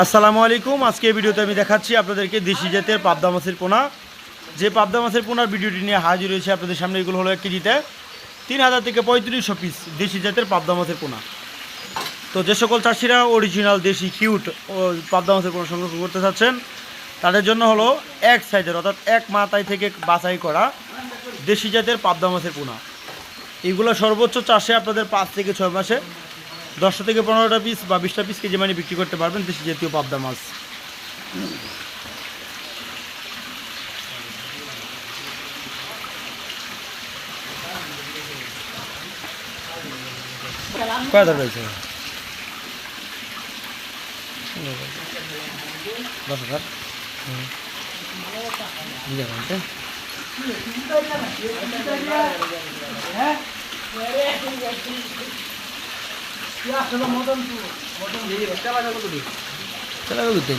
আসসালামু আলাইকুম। আজকে এই ভিডিওতে আমি দেখাচ্ছি আপনাদেরকে দেশি জাতের পাবদা মাছের পোনা। যে পাবদা মাছের পোনার ভিডিওটি নিয়ে হাজির হয়েছে আপনাদের সামনে, এগুলো হলো এক কেজিতে তিন হাজার থেকে পঁয়ত্রিশশো পিস দেশি জাতের পাবদা মাছের পোনা। তো যে সকল চাষিরা অরিজিনাল দেশি কিউট ও পাবদা মাছের পোনা সংরক্ষণ করতে চাচ্ছেন, তাদের জন্য হলো এক সাইজের অর্থাৎ এক মাথায় থেকে বাছাই করা দেশি জাতের পাবদা মাছের পোনা। এগুলো সর্বোচ্চ চাষে আপনাদের পাঁচ থেকে ছয় মাসে দশটা থেকে পনেরোটা পিস বা বিশটা পিস কেজি মানে বিক্রি করতে পারবেন দেশি জাতীয় পাবদা মাছ। দশ হাজার। ちょっと待って。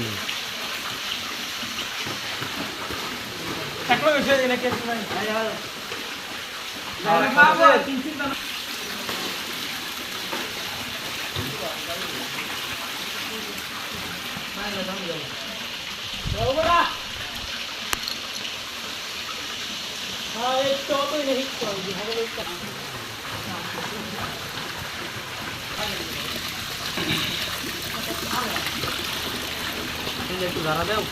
থেকে একটু ধরা দেও